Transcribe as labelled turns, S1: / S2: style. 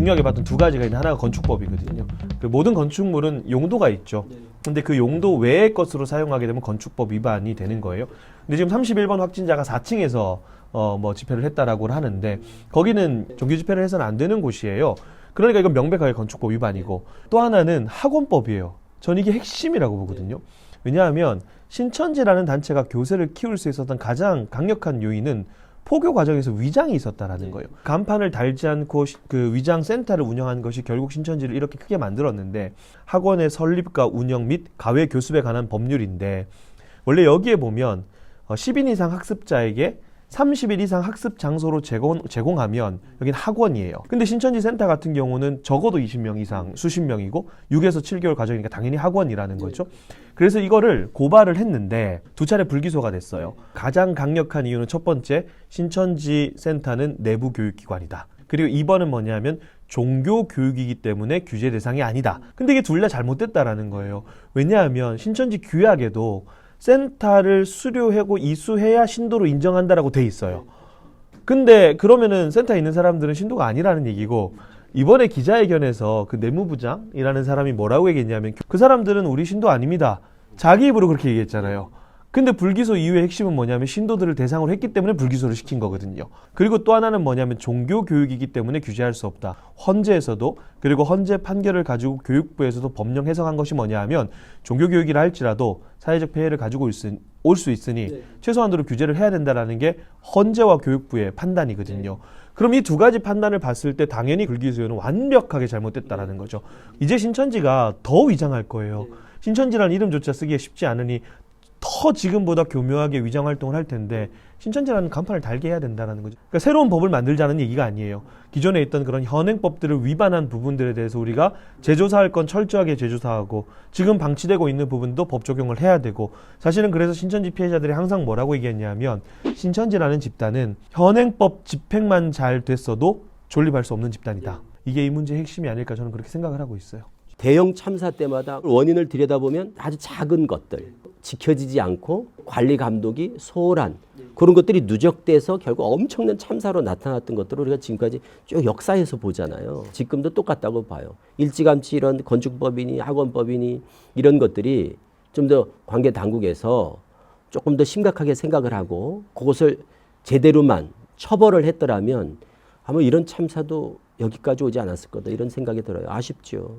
S1: 중요하게 봤던 두 가지가 있는 하나가 건축법이거든요. 그 모든 건축물은 용도가 있죠. 근데 그 용도 외의 것으로 사용하게 되면 건축법 위반이 되는 거예요. 근데 지금 31번 확진자가 4층에서 어 뭐 집회를 했다라고 하는데 거기는 종교 집회를 해서는 안 되는 곳이에요. 그러니까 이건 명백하게 건축법 위반이고 또 하나는 학원법이에요. 전 이게 핵심이라고 보거든요. 왜냐하면 신천지라는 단체가 교세를 키울 수 있었던 가장 강력한 요인은 포교 과정에서 위장이 있었다라는 거예요. 간판을 달지 않고 시- 그 위장 센터를 운영한 것이 결국 신천지를 이렇게 크게 만들었는데 학원의 설립과 운영 및 가외 교습에 관한 법률인데 원래 여기에 보면 어, 10인 이상 학습자에게 30일 이상 학습 장소로 제공, 제공하면 여긴 학원이에요. 근데 신천지 센터 같은 경우는 적어도 20명 이상, 수십 명이고 6에서 7개월 과정이니까 당연히 학원이라는 거죠. 그래서 이거를 고발을 했는데 두 차례 불기소가 됐어요. 가장 강력한 이유는 첫 번째, 신천지 센터는 내부 교육기관이다. 그리고 2번은 뭐냐면 종교 교육이기 때문에 규제 대상이 아니다. 근데 이게 둘 다 잘못됐다라는 거예요. 왜냐하면 신천지 규약에도 센터를 수료하고 이수해야 신도로 인정한다라고 돼 있어요. 근데 그러면은 센터에 있는 사람들은 신도가 아니라는 얘기고 이번에 기자회견에서 그 내무부장이라는 사람이 뭐라고 얘기했냐면 그 사람들은 우리 신도 아닙니다. 자기 입으로 그렇게 얘기했잖아요. 근데 불기소 이후의 핵심은 뭐냐면 신도들을 대상으로 했기 때문에 불기소를 시킨 거거든요. 그리고 또 하나는 뭐냐면 종교 교육이기 때문에 규제할 수 없다. 헌재에서도 그리고 헌재 판결을 가지고 교육부에서도 법령 해석한 것이 뭐냐 하면 종교 교육이라 할지라도 사회적 폐해를 가지고 올 수 있으니 최소한도로 규제를 해야 된다라는 게 헌재와 교육부의 판단이거든요. 그럼 이 두 가지 판단을 봤을 때 당연히 불기소는 완벽하게 잘못됐다라는 거죠. 이제 신천지가 더 위장할 거예요. 신천지라는 이름조차 쓰기가 쉽지 않으니 더 지금보다 교묘하게 위장 활동을 할 텐데 신천지라는 간판을 달게 해야 된다는 거죠. 그러니까 새로운 법을 만들자는 얘기가 아니에요. 기존에 있던 그런 현행법들을 위반한 부분들에 대해서 우리가 재조사할 건 철저하게 재조사하고 지금 방치되고 있는 부분도 법 적용을 해야 되고 사실은 그래서 신천지 피해자들이 항상 뭐라고 얘기했냐면 신천지라는 집단은 현행법 집행만 잘 됐어도 존립할 수 없는 집단이다. 이게 이 문제의 핵심이 아닐까 저는 그렇게 생각을 하고 있어요.
S2: 대형 참사 때마다 원인을 들여다보면 아주 작은 것들 지켜지지 않고 관리 감독이 소홀한 그런 것들이 누적돼서 결국 엄청난 참사로 나타났던 것들을 우리가 지금까지 쭉 역사에서 보잖아요. 지금도 똑같다고 봐요. 일찌감치 이런 건축법이니 학원법이니 이런 것들이 좀 더 관계 당국에서 조금 더 심각하게 생각을 하고 그것을 제대로만 처벌을 했더라면 아마 이런 참사도 여기까지 오지 않았을 거다 이런 생각이 들어요. 아쉽죠.